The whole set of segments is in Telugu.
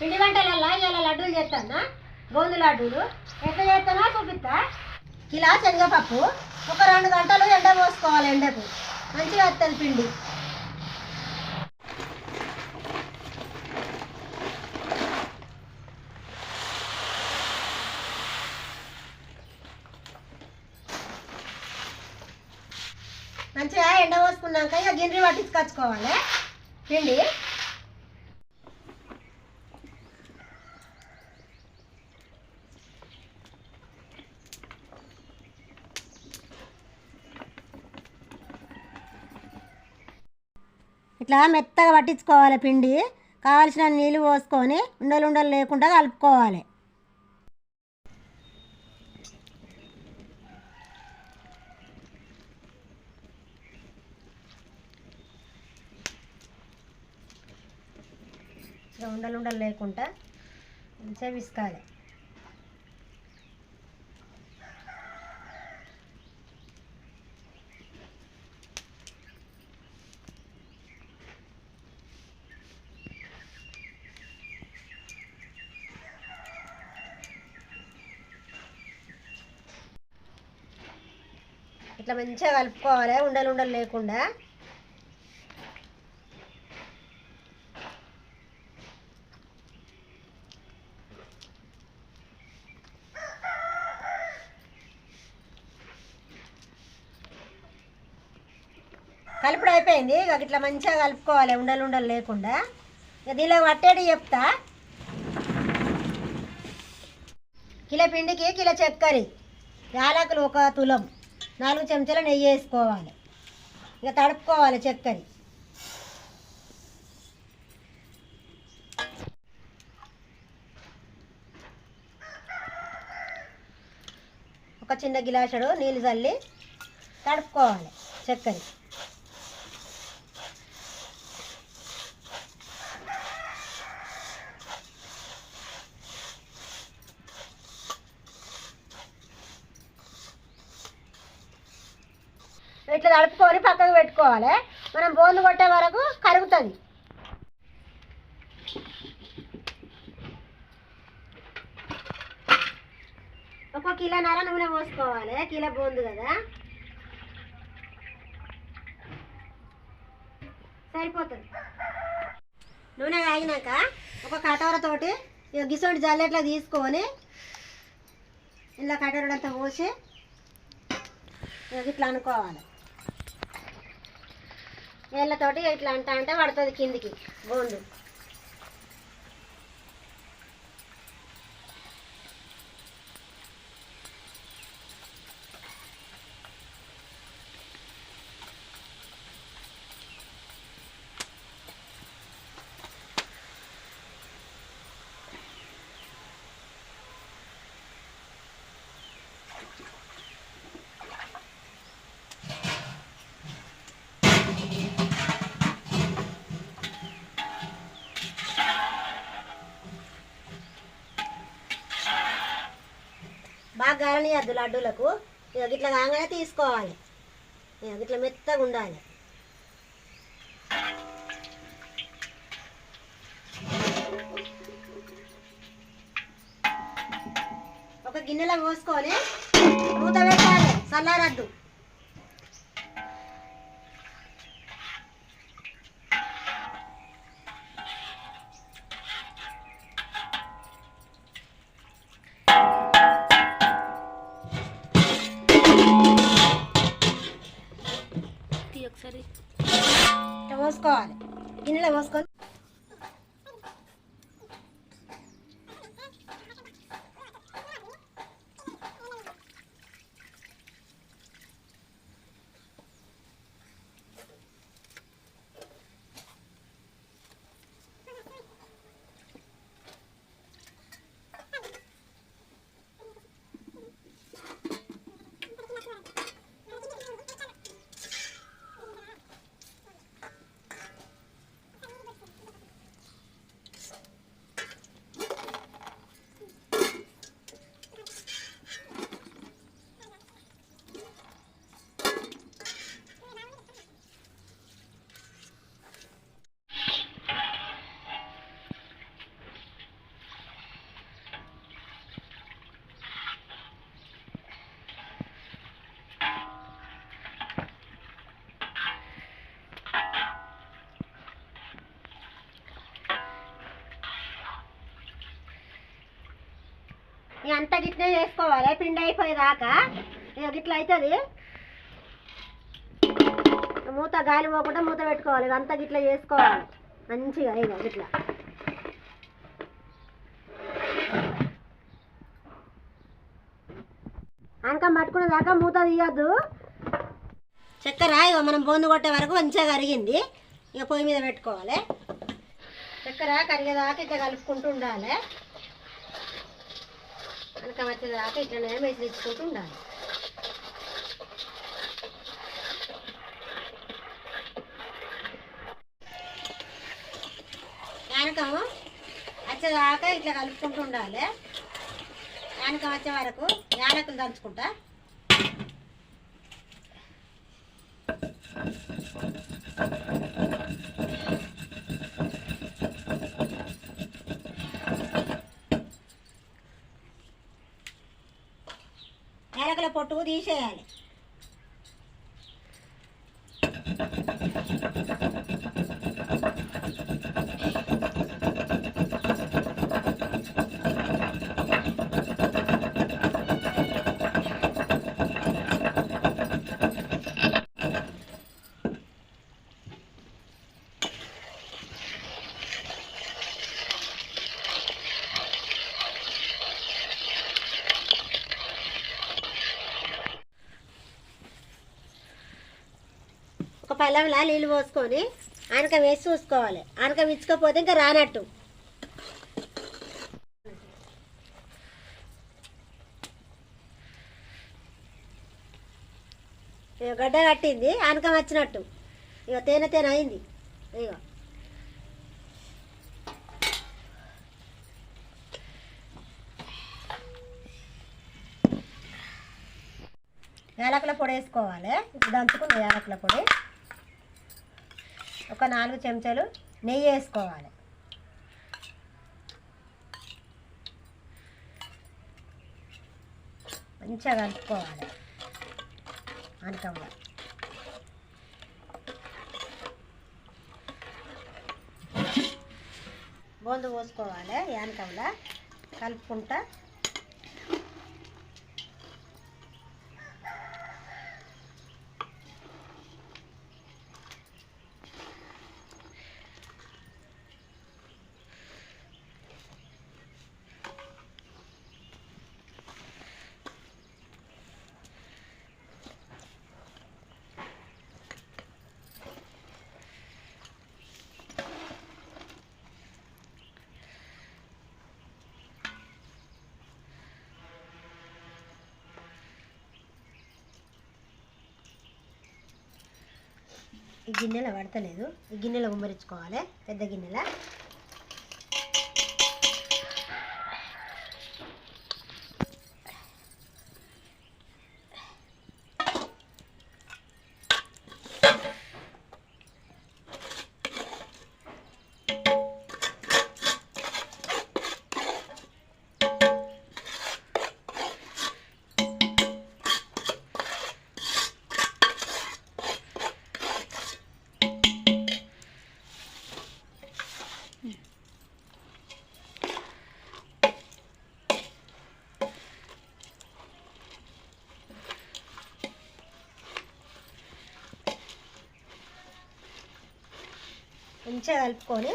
పిండి వంటలల్లా ఇలా లడ్డూలు చేస్తానా? గోందు లడ్డూలు. ఎట్లా చేస్తానో చూపిస్తా. ఇలా శనగపప్పు. ఒక రెండు గంటలు ఎండ పోసుకోవాలి ఎండకు. మంచిగా వస్తుంది పిండి. మంచిగా ఎండ పోసుకున్నాక ఇక గిన్నె పట్టించుకొచ్చుకోవాలి. పిండి. ఇట్లా మెత్తగా పట్టించుకోవాలి పిండి. కావాల్సిన నీళ్ళు పోసుకొని ఉండలు ఉండలు లేకుండా కలుపుకోవాలి. ఇట్లా ఉండలు ఉండలు లేకుండా మంచిగా విసుకాలి. ఇట్లా మంచిగా కలుపుకోవాలి ఉండలు ఉండలు లేకుండా. అయిపోయింది. ఇక ఇట్లా మంచిగా కలుపుకోవాలి ఉండలు ఉండలు లేకుండా. ఇక దీనిలో పట్టేది చెప్తా. కిలో పిండికి కిలో చక్కెర యాలకులు ఒక తులం నాలుగు చెంచాల నెయ్యి వేసుకోవాలి. ఇక తడుపుకోవాలి చక్కెర. ఒక చిన్న గిలాసుడు నీళ్ళు చల్లి తడుపుకోవాలి చక్కెర. ఇట్లా తడుపుకొని పక్కకు పెట్టుకోవాలి. మనం బోందు కొట్టే వరకు కరుగుతుంది. ఒక కిలోన్నర నూనె పోసుకోవాలి. కిలో బోందు కదా. సరిపోతుంది. నూనె కాగినాక ఒక కటోరతోటి ఇక గిసోటి జల్లెట్లా తీసుకొని ఇలా కటోరడంతా పోసి ఇట్లా అనుకోవాలి. వేళ్ళతోటి ఇట్లా అంటా అంటే పడుతుంది కిందికి. బోండు. గారనియద్దు లడ్డూలకు ఇక ఇట్లా కాగానే తీసుకోవాలి. ఇక ఇట్లా మెత్తగా ఉండాలి. ఒక గిన్నెలో పోసుకొని మూత పెట్టాలి. చల్లారద్దు ఇట్లా పోసుకోవాలి గిన్నెలో పోసుకొని అంత గిట్లే చేసుకోవాలి. పిండి అయిపోయేదాకా. ఇక గిట్ల అవుతుంది మూత గాలి పోకుండా మూత పెట్టుకోవాలి. ఇక అంతా గిట్ల చేసుకోవాలి. మంచిగా ఇక గిట్లా. అంకం పట్టుకునే దాకా మూత తీయద్దు. చక్కెర ఇక మనం బోందు కొట్టే వరకు మంచిగా కరిగింది. ఇక పొయ్యి మీద పెట్టుకోవాలి. చక్కెర కరిగేదాకా ఇక కలుపుకుంటూ ఉండాలి. అనకం వచ్చేదాకా ఇట్లనే మెసిలించుకుంటూ ఉండాలి. యానకము వచ్చేదాకా ఇట్లా కలుపుకుంటూ ఉండాలి. యానకం వచ్చే వరకు యాలకులు దంచుకుంటా. యాలకుల పొట్టు తీసేయాలి. ఒక నీళ్ళు పోసుకొని అనక వేసి చూసుకోవాలి. అనక విచ్చుకపోతే ఇంకా రానట్టు. ఇక గడ్డ కట్టింది ఆనకం వచ్చినట్టు. ఇక తేనె తేనె అయింది. ఇక యాలకుల పొడి వేసుకోవాలి. ఇప్పుడు దంచుకున్న యాలకుల పొడి. ఒక నాలుగు చెంచాలు నెయ్యి వేసుకోవాలి. మంచిగా కలుపుకోవాలి. అనకంలో బోందు పోసుకోవాలి యానకంలో కలుపుకుంటా. ఈ గిన్నెలో పడతలేదు. ఈ గిన్నెలో ఉమ్మరించుకోవాలి పెద్ద గిన్నెలో. మంచిగా కలుపుకొని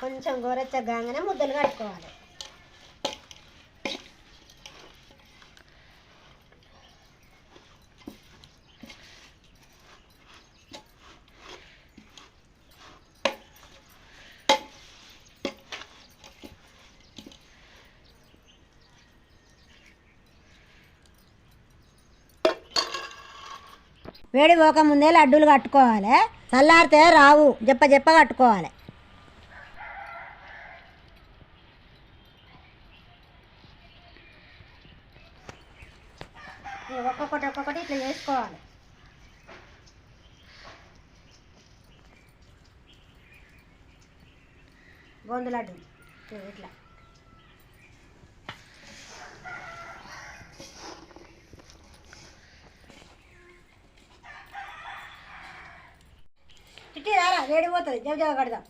కొంచెం గోరెచ్చగానే ముద్దలు కట్టుకోవాలి. వేడి పోకముందే లడ్డూలు కట్టుకోవాలి. చల్లారితే రావు. చెప్ప చెప్ప కట్టుకోవాలి. ఒక్కొక్కటి ఒక్కొక్కటి ఇట్లా చేసుకోవాలి. గోందు లడ్డు ఇట్లా. ఇట్టి రారా వేడి పోతుంది. జవ జవ కడదాం.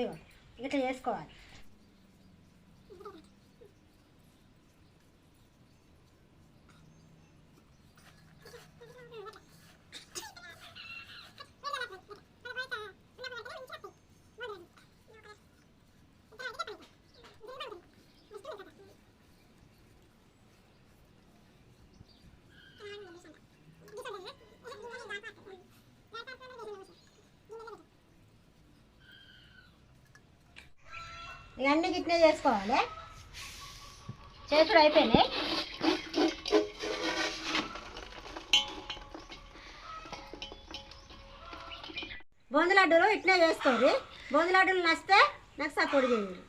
ఇగో ఇట్లా చేసుకోవాలి. ఇక అన్ని గిట్నే చేసుకోవాలి. చేసుడు అయిపోయినాయి. బూందీ లడ్డూలు ఇట్నే చేసుకోండి బూందీ లడ్డూలు నచ్చితే నాకు సపోర్ట్ చేయండి.